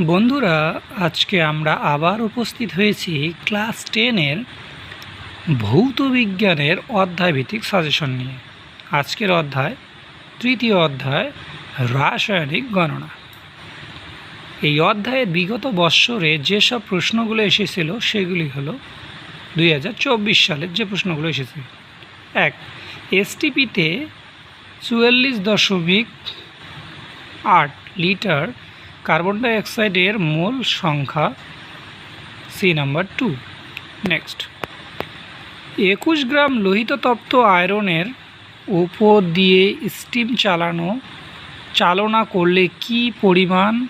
বন্ধুরা, আজকে আমরা আবার উপস্থিত হয়েছি ক্লাস টেনের ভৌত বিজ্ঞানের অধ্যায়ভিত্তিক সাজেশন নিয়ে। আজকের অধ্যায়, তৃতীয় অধ্যায়, রাসায়নিক গণনা। এই অধ্যায়ে বিগত বৎসরে যেসব প্রশ্নগুলো এসেছিল, সেগুলি হলো দুই হাজার চব্বিশ সালের যে প্রশ্নগুলো এসেছে। এক এসটিপিতে চুয়াল্লিশ দশমিক আট লিটার কার্বন ডাইঅক্সাইডের মোল সংখ্যা সি নাম্বার টু। নেক্সট। একুশ গ্রাম লোহিত তপ্ত আয়রনের উপর দিয়ে স্টিম চালানো, চালনা করলে কি পরিমাণ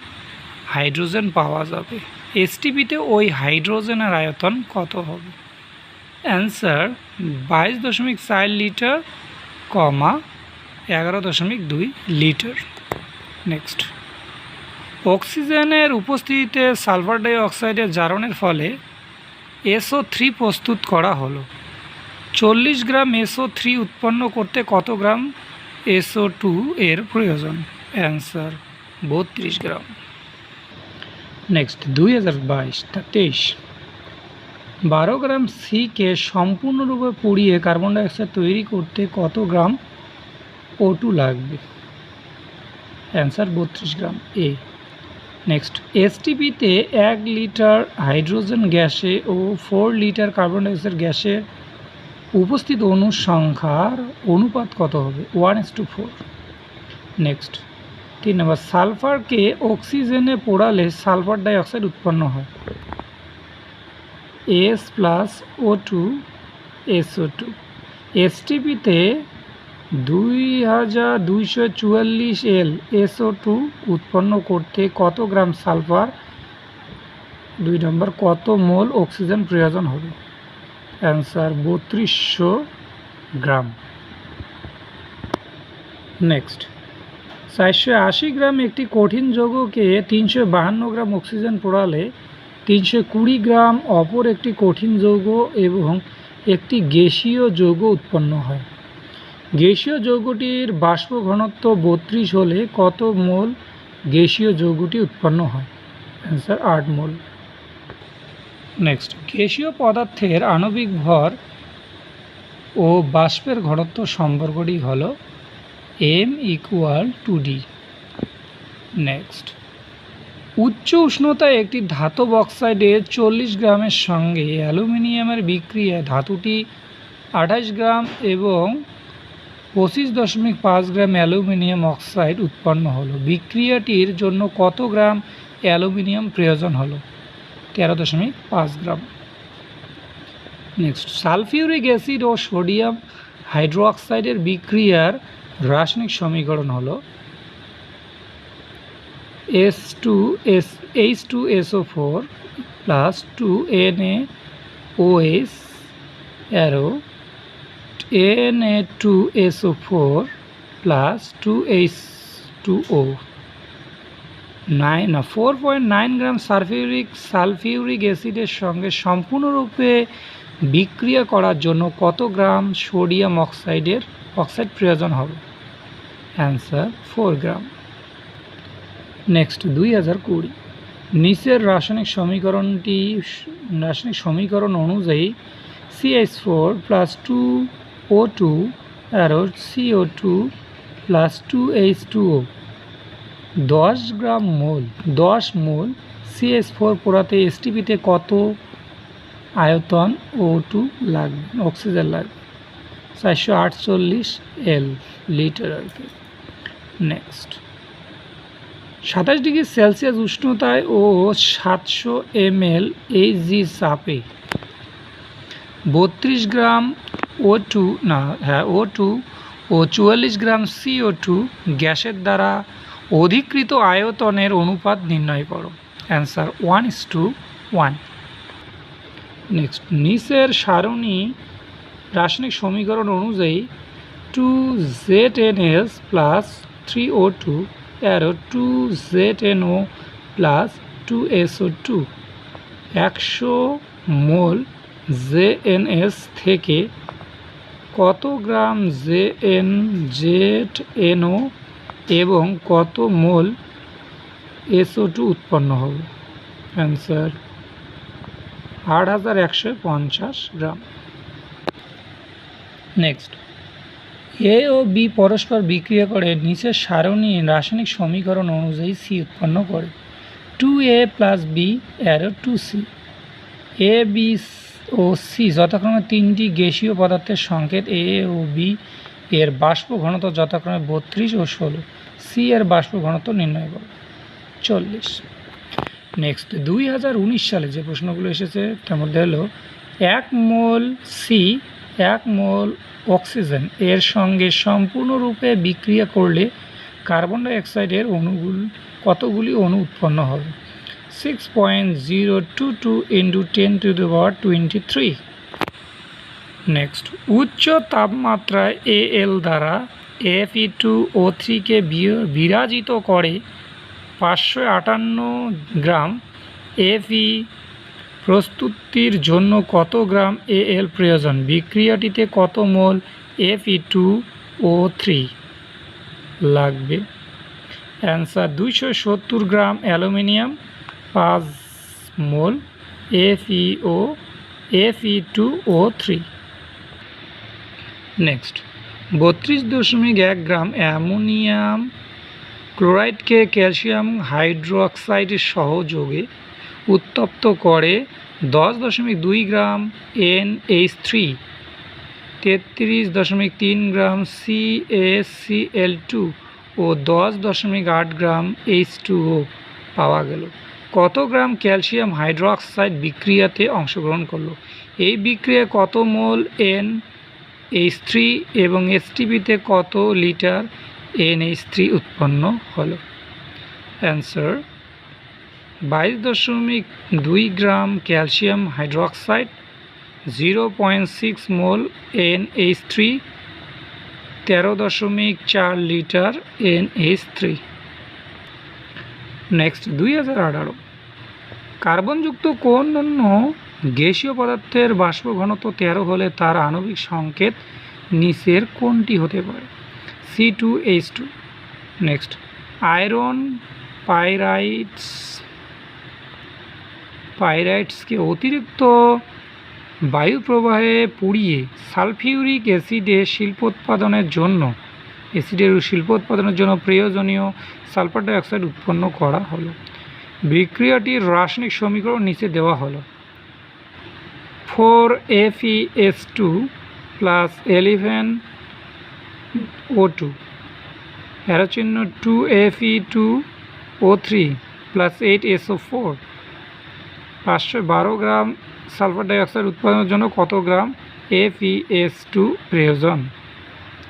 হাইড্রোজেন পাওয়া যাবে? এসটিপিতে ওই হাইড্রোজেনের আয়তন কত হবে? অ্যান্সার বাইশ দশমিক চার লিটার, কমা এগারো দশমিক দুই লিটার। নেক্সট। অক্সিজেনের উপস্থিতিতে সালফার ডাই অক্সাইডের জারণের ফলে এসও থ্রি প্রস্তুত করা হলো। চল্লিশ গ্রাম এসও থ্রি উৎপন্ন করতে কত গ্রাম এসও টু এর প্রয়োজন? অ্যান্সার, বত্রিশ গ্রাম। নেক্সট, দুই হাজার বাইশটা তেইশ। বারো গ্রাম সিকে সম্পূর্ণরূপে পুড়িয়ে কার্বন ডাইঅক্সাইড তৈরি করতে কত গ্রাম ও টু লাগবে? অ্যান্সার, বত্রিশ গ্রাম। এ নেক্সট এসটিপিতে এক লিটার হাইড্রোজেন গ্যাসে ও ফোর লিটার কার্বন ডাইঅক্সাইড গ্যাসের উপস্থিত অণুর সংখ্যার অনুপাত কত হবে? One is to four next তিন নম্বর, সালফারকে অক্সিজেনে পোড়ালে সালফার ডাইঅক্সাইড উৎপন্ন হয়। S plus O two S O two এসটিপিতে দুই হাজার দুইশো চুয়াল্লিশ এল এসও টু উৎপন্ন করতে কত গ্রাম সালফার? দুই নম্বর, কত মোল অক্সিজেন প্রয়োজন হবে? অ্যান্সার, বত্রিশশো গ্রাম। নেক্সট। চারশো আশি গ্রাম একটি কঠিন যৌগকে তিনশো বাহান্ন গ্রাম অক্সিজেন পোড়ালে তিনশো কুড়ি গ্রাম অপর একটি কঠিন যৌগ এবং একটি গ্যাসীয় যৌগ উৎপন্ন হয়। গ্যাসীয় যৌগটির বাষ্প ঘনত্ব বত্রিশ হলে কত মোল গ্যাসীয় যৌগটি উৎপন্ন হয়? অ্যান্সার আট মোল। নেক্সট গ্যাসীয় পদার্থের আণবিক ভর ও বাষ্পের ঘনত্ব সম্পর্কটি হল M equal to D next উচ্চ উষ্ণতায় একটি ধাতব অক্সাইডে চল্লিশ গ্রামের সঙ্গে অ্যালুমিনিয়ামের বিক্রিয়ায় ধাতুটি আঠাশ গ্রাম এবং পঁচিশ দশমিক পাঁচ গ্রাম অ্যালুমিনিয়াম অক্সাইড উৎপন্ন হলো। বিক্রিয়াটির জন্য কত গ্রাম অ্যালুমিনিয়াম প্রয়োজন হলো? তেরো দশমিক পাঁচ গ্রাম। নেক্সট সালফিউরিক অ্যাসিড ও সোডিয়াম হাইড্রোঅক্সাইডের বিক্রিয়ার রাসায়নিক সমীকরণ হলো S two S, H two S O four plus two N A O S arrow N A two S O four plus two H two O nine four point nine gram sulphuric sulphuric অ্যাসিডের সঙ্গে সম্পূর্ণরূপে বিক্রিয়া করার জন্য কত gram sodium অক্সাইডের oxide প্রয়োজন হবে? অ্যান্সার ফোর গ্রাম নেক্সট দুই হাজার কুড়ি। নিচের রাসায়নিক সমীকরণটি, রাসায়নিক সমীকরণ অনুযায়ী C H four plus two O two arrow C O two plus two H two O দশ গ্রাম মোল, দশ মোল সিএস ফোর পোড়াতে এসটিপিতে কত আয়তন ও টু লাগবে? অক্সিজেন লাগবে। চারশো আটচল্লিশ এল লিটার আর কি। নেক্সট। সাতাশ ডিগ্রি সেলসিয়াস উষ্ণতায় ও সাতশো এম এল এইচ জি চাপে। বত্রিশ গ্রাম ও টু না হ্যাঁ ও টু ও চুয়াল্লিশ গ্রাম সিও টু গ্যাসের দ্বারা অধিকৃত আয়তনের অনুপাত নির্ণয় করো। Answer one is to one next নিচের সারণী রাসায়নিক সমীকরণ অনুযায়ী two Z N S plus three O two arrow two Z N O plus two S O two একশো মোল জে এন এস থেকে কত gram J N Z N O এবং কত মোল এসও টু উৎপন্ন হবে? অ্যান্সার, আট হাজার একশো পঞ্চাশ গ্রাম। নেক্সট, এ ও বি পরস্পর বিক্রিয়া করে নিচের সারণী রাসায়নিক সমীকরণ অনুযায়ী সি উৎপন্ন করে। Two A plus B arrow two C. A B O C যথাক্রমে তিনটি গ্যাসীয় পদার্থের সংকেত এ ও বি এর বাষ্প ঘনত্ব যথাক্রমে বত্রিশ ও ষোলো। সি এর বাষ্প ঘনত্ব নির্ণয় করো। চল্লিশ। নেক্সট দুই হাজার উনিশ সালে যে প্রশ্নগুলো এসেছে, তার মধ্যে হলো, এক মোল সি এক মোল অক্সিজেন এর সঙ্গে সম্পূর্ণরূপে বিক্রিয়া করলে কার্বন ডাইঅক্সাইডের অণুগুল কতগুলি অণু উৎপন্ন হবে? Six point zero two two into ten to power twenty three next উচ্চ তাপমাত্রায় এ এল দ্বারা এফ ই টু ও থ্রিকে বিরাজিত করে পাঁচশো আটান্ন গ্রাম এফই প্রস্তুতির জন্য কত গ্রাম এ এল প্রয়োজন? বিক্রিয়াটিতে কত mole F E two O three লাগবে? অ্যান্সার দুইশো সত্তর গ্রাম অ্যালুমিনিয়াম পাঁচ mole F E O F E two O three next বত্রিশ দশমিক এক গ্রাম অ্যামোনিয়াম ক্লোরাইডকে ক্যালসিয়াম হাইড্রোক্সাইডের সহযোগে উত্তপ্ত করে দশ দশমিক দুই গ্রাম এন এইচ থ্রি তেত্রিশ দশমিক তিন gram C S C L two O দশ দশমিক আট গ্রাম এইচ টু ও পাওয়া গেল। কত গ্রাম ক্যালসিয়াম হাইড্রোক্সাইড বিক্রিয়াতে অংশগ্রহণ করল? এই বিক্রিয়ায় কত মোল এন এইচ থ্রি এবং এসটিপিতে কত লিটার এন এইচ থ্রি উৎপন্ন হলো? অ্যান্সার, বাইশ দশমিক দুই gram calcium hydroxide, zero point six mole N H three, তেরো দশমিক চার litre N H three. Next, দুই হাজার আঠারো। কার্বনযুক্ত কোন অন্য গ্যাসীয় পদার্থের বাষ্প ঘনত্ব তেরো হলে তার আণবিক সংকেত নিচের কোনটি হতে পারে? C two H two next iron pyrites পাইরাইটসকে অতিরিক্ত বায়ু প্রবাহে পুড়িয়ে সালফিউরিক অ্যাসিডে শিল্পোৎপাদনের জন্য, অ্যাসিডের শিল্পোৎপাদনের জন্য প্রয়োজনীয় সালফার ডাইঅক্সাইড উৎপন্ন করা হলো। বিক্রিয়াটির রাসায়নিক সমীকরণ নিচে দেওয়া হলো। Four FeS two plus eleven O two এরা চিহ্ন two Fe two O three plus eight SO four পাঁচশো বারো গ্রাম সালফার ডাইঅক্সাইড উৎপাদনের জন্য কত গ্রাম এফইএস টু প্রয়োজন?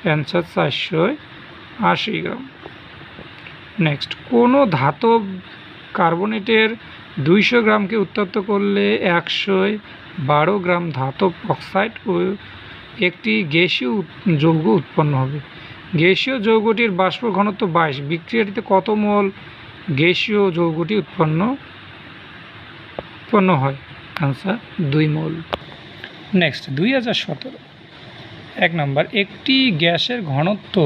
অ্যান্সার চারশো আশি গ্রাম। নেক্সট, কোনো ধাতব কার্বনেটের দুইশো গ্রামকে উত্তপ্ত করলে একশো বারো গ্রাম ধাতব অক্সাইড ও একটি গ্যাসীয় যৌগ উৎপন্ন হবে। গ্যাসীয় যৌগটির বাষ্প ঘনত্ব বাইশ। বিক্রিয়াটিতে কত মল গ্যাসীয় যৌগটি উৎপন্ন উৎপন্ন হয়? আনসার দুই মল। নেক্সট দুই হাজার সতেরো। এক নম্বর, একটি গ্যাসের ঘনত্ব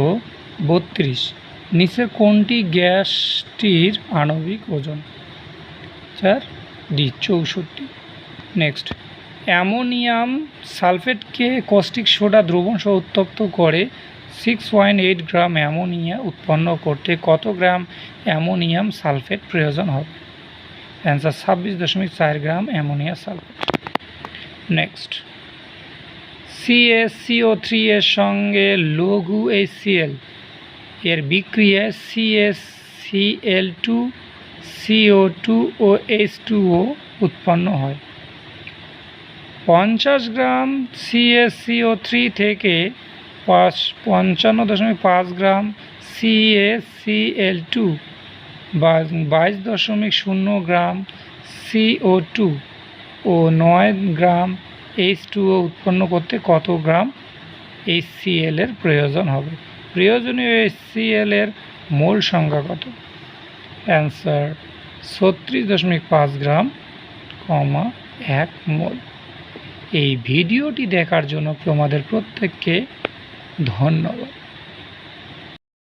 বত্রিশ। নিচে কোনটি গ্যাসটির আণবিক ওজন? চার ডি চৌষট্টি। নেক্সট। অ্যামোনিয়াম সালফেটকে কস্টিক সোডা দ্রবণ সহ উত্তপ্ত করে six point eight gram ammonia উৎপন্ন করতে কত গ্রাম অ্যামোনিয়াম সালফেট প্রয়োজন হবে? অ্যান্সার ছাব্বিশ দশমিক চার gram ammonia sulphate. Next. C S C O three এর সঙ্গে লঘু এইচসিএল এর বিক্রিয়ায় C S C L two C O two ও এইচ টু ও উৎপন্ন হয়। পঞ্চাশ গ্রাম সিএসসিও থ্রি থেকে পাঁচ পঞ্চান্ন দশমিক পাঁচ গ্রাম সিএসসিএল টু বা বাইশ দশমিক শূন্য গ্রাম সিও টু ও নয় গ্রাম এইচ টু ও উৎপন্ন করতে কত গ্রাম এইচসিএল এর প্রয়োজন হবে? প্রয়োজনীয় এসসিএল এর মূল সংখ্যা কত? অ্যান্সার ছত্রিশ দশমিক পাঁচ গ্রাম, কমা এক মোল। এই ভিডিওটি দেখার জন্য তোমাদের প্রত্যেককে ধন্যবাদ।